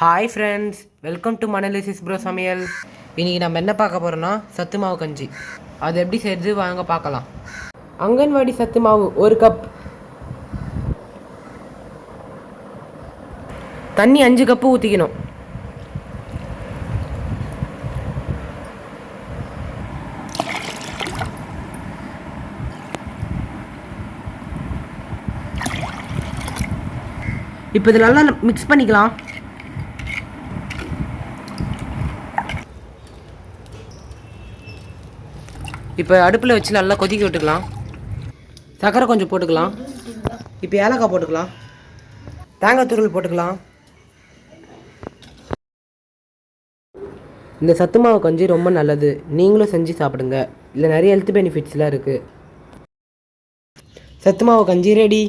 Hi friends welcome to மணலிசிஸ் bro சமையல் இன்னைக்கு நம்ம என்ன பார்க்க போகிறோன்னா சத்து மாவு கஞ்சி. அது எப்படி செய்யுது வாங்க பார்க்கலாம். அங்கன்வாடி சத்து மாவு ஒரு கப். தண்ணி அஞ்சு கப்பு ஊற்றிக்கணும் இப்போ இதில் நல்லா மிக்ஸ் பண்ணிக்கலாம். இப்போ அடுப்பில் வச்சு நல்லா கொதிக்க விட்டுக்கலாம். சர்க்கரை கொஞ்சம் போட்டுக்கலாம். இப்போ ஏலக்காய் போட்டுக்கலாம். தேங்காய் துருள் போட்டுக்கலாம். இந்த சத்து மாவு கஞ்சி ரொம்ப நல்லது. நீங்களும் செஞ்சு சாப்பிடுங்க. இதில் நிறைய ஹெல்த் பெனிஃபிட்ஸ்லாம் இருக்குது சத்து மாவு கஞ்சி ரெடி